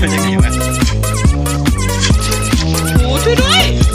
เป็นยัไงวโอ้ช่วยด้วย